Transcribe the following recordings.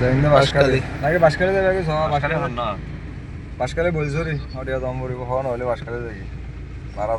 দেখুন বাসকালি নাকি বাসকালি যাবে আগে সব বাসকালি না। বাসকালি বলছো রে অডিয়া দম ভরিব হওয়া নহলে বাসকালি যাবি বারা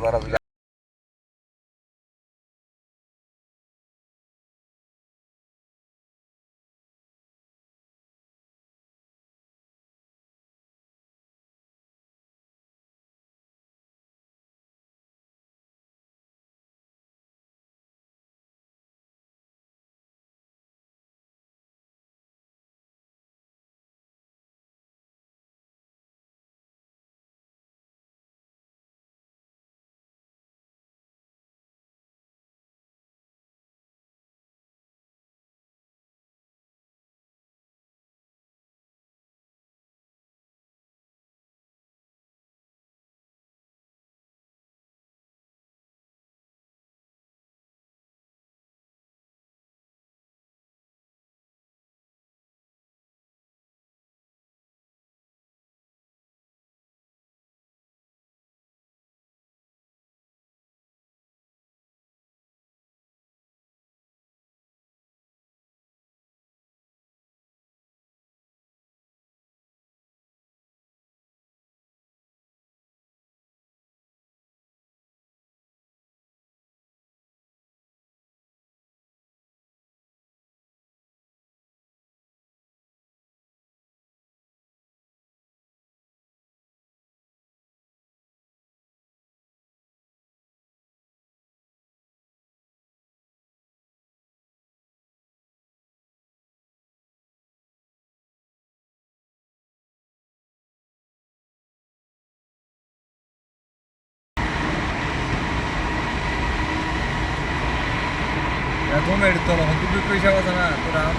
घूमे तो लो तू भी पैसा वाला ना तो राम।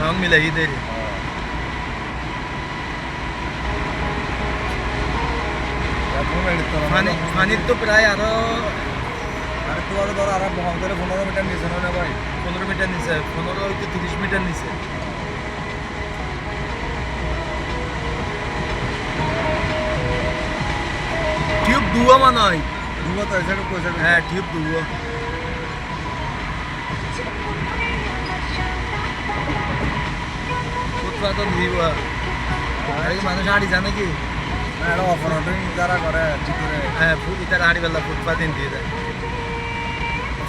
राम मिले ही। दे ফানির তো প্রায় আরও আর নিচে না ভাই পনেরো মিটার নিচে পনেরো হইতে তিরিশ মিটার নিচে টিউব দুয়া মানা হয় দুয়া তো হ্যাঁ টিউব দুয়া মানুষ হাঁড়ি জানে কি? যারা করে হ্যাঁ ইতার হাঁড়ি বেলা দিয়ে দেয়।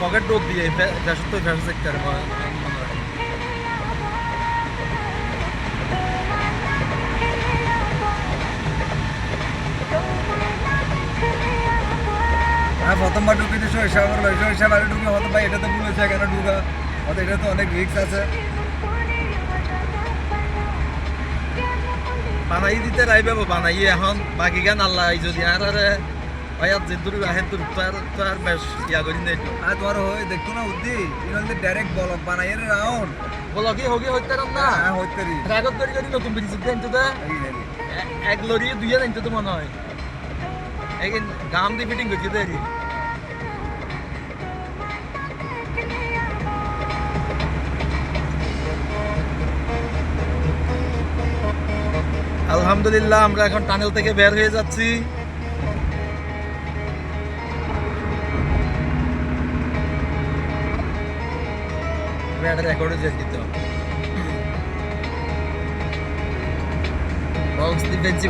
পকেট ডোক দিয়ে ফ্যাশন তো ফ্যাশন সেক্টর প্রথমবার ঢুকে যে সরিষা করল বাড়ি ঢুকে হয়তো ভাই এটা তো ভুল হয়েছে এখানে ঢুকা। হয়তো এটা তো অনেক রিক্স আছে। বানাই দিতে রাইবে বানাই এখন বাকি গান আল্লাহ যদি আর আরে ভাইয়াত যে দূর আহে দূর তো আর বেশ ইয়া করি নাই আর তোমার হয়ে দেখতো না উদ্দি ইনলদি ডাইরেক্ট বল বানাই রে রাউন্ড বলো কি হোগি হইতে রাম না? হ্যাঁ হইতে রি রাগত করি করি নতুন ব্রিজ দিয়ে আনতে দে। এক লরি দুইয়া আনতে তো মনে হয়। এই গাম দিয়ে ফিটিং করছি দেরি আলহামদুলিল্লাহ, আমরা এখন টানেল থেকে বের হয়ে যাচ্ছি।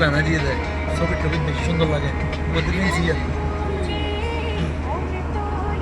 বানা দিয়ে দেয় ছবি টবি বেশি সুন্দর লাগে। প্রতিদিন